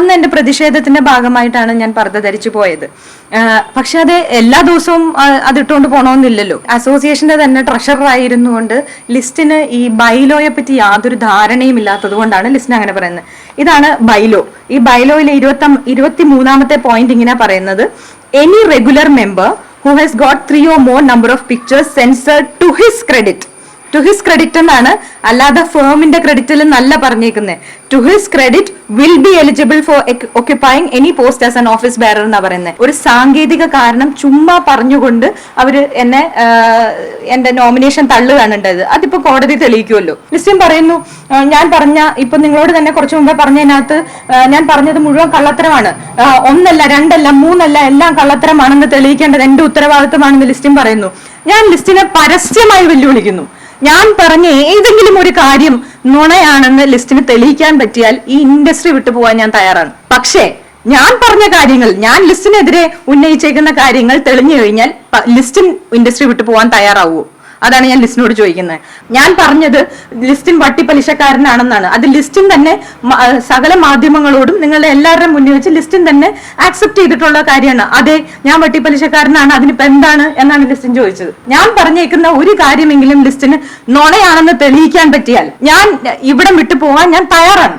അന്ന് എന്റെ പ്രതിഷേധത്തിന്റെ ഭാഗമായിട്ടാണ് ഞാൻ പർദ്ദ ധരിച്ചു പോയത്. പക്ഷെ അത് എല്ലാ ദിവസവും അതിട്ടുകൊണ്ട് അത് പോകണമെന്നില്ലല്ലോ അസോസിയേഷന്റെ തന്നെ ട്രഷറർ ആയിരുന്നുകൊണ്ട് ലിസ്റ്റിന് ഈ ബൈലോയെ പറ്റി യാതൊരു ധാരണയും ഇല്ലാത്തത് കൊണ്ടാണ് ലിസ്റ്റിന് അങ്ങനെ പറയുന്നത്. ഇതാണ് ബൈലോ. ഈ ബൈലോയിലെ ഇരുപത്തി ഇരുപത്തി മൂന്നാമത്തെ പോയിന്റ് ഇങ്ങനെ പറയുന്നത്. Any regular member who has got three or more number of pictures censor to his credit to his credit എന്നാണ് അല്ലാതെ ഫേമിന്റെ ക്രെഡിറ്റിൽ നല്ല പറഞ്ഞേക്കുന്നത് to his credit will be eligible for occupying any post as an office bearer എന്ന് പറയുന്നത് ഒരു സാങ്കേതിക കാരണം ചുമ്മാ പറഞ്ഞുകൊണ്ട് അവർ എന്നെ എന്റെ നോമിനേഷൻ തള്ളുകയാണ് ഉണ്ടായത്. അതിപ്പോ കോടതി തെളിയിക്കുമല്ലോ ലിസ്റ്റിൻ പറയുന്നു ഞാൻ പറഞ്ഞ ഇപ്പൊ നിങ്ങളോട് തന്നെ കുറച്ചു മുമ്പേ പറഞ്ഞതിനകത്ത് ഞാൻ പറഞ്ഞത് മുഴുവൻ കള്ളത്തരമാണ്. ഒന്നല്ല രണ്ടല്ല മൂന്നല്ല എല്ലാം കള്ളത്തരമാണെന്ന് തെളിയിക്കേണ്ടത് എന്റെ ഉത്തരവാദിത്തമാണെന്ന് ലിസ്റ്റിൻ പറയുന്നു. ഞാൻ ലിസ്റ്റിനെ പരസ്യമായി വെല്ലുവിളിക്കുന്നു. ഞാൻ പറഞ്ഞ ഏതെങ്കിലും ഒരു കാര്യം നുണയാണെന്ന് ലിസ്റ്റിന് തെളിയിക്കാൻ പറ്റിയാൽ ഈ ഇൻഡസ്ട്രി വിട്ടു പോകാൻ ഞാൻ തയ്യാറാണ്. പക്ഷേ ഞാൻ പറഞ്ഞ കാര്യങ്ങൾ ഞാൻ ലിസ്റ്റിനെതിരെ ഉന്നയിച്ചേക്കുന്ന കാര്യങ്ങൾ തെളിഞ്ഞു കഴിഞ്ഞാൽ ലിസ്റ്റിൻ ഇൻഡസ്ട്രി വിട്ടു പോകാൻ തയ്യാറാവുമോ അതാണ് ഞാൻ ലിസ്റ്റിനോട് ചോദിക്കുന്നത്. ഞാൻ പറഞ്ഞത് ലിസ്റ്റിൻ വട്ടിപ്പലിശക്കാരനാണെന്നാണ്. അത് ലിസ്റ്റിൻ തന്നെ സകല മാധ്യമങ്ങളോടും നിങ്ങളുടെ എല്ലാവരുടെയും മുന്നിൽ വെച്ച് ലിസ്റ്റിൻ തന്നെ ആക്സെപ്റ്റ് ചെയ്തിട്ടുള്ള കാര്യമാണ്. അതെ ഞാൻ വട്ടിപ്പലിശക്കാരനാണ് അതിനിപ്പോ എന്താണ് എന്നാണ് ലിസ്റ്റിൻ ചോദിച്ചത്. ഞാൻ പറഞ്ഞേക്കുന്ന ഒരു കാര്യമെങ്കിലും ലിസ്റ്റിന് നുണയാണെന്ന് തെളിയിക്കാൻ പറ്റിയാൽ ഞാൻ ഇവിടെ വിട്ടു പോകാൻ ഞാൻ തയ്യാറാണ്.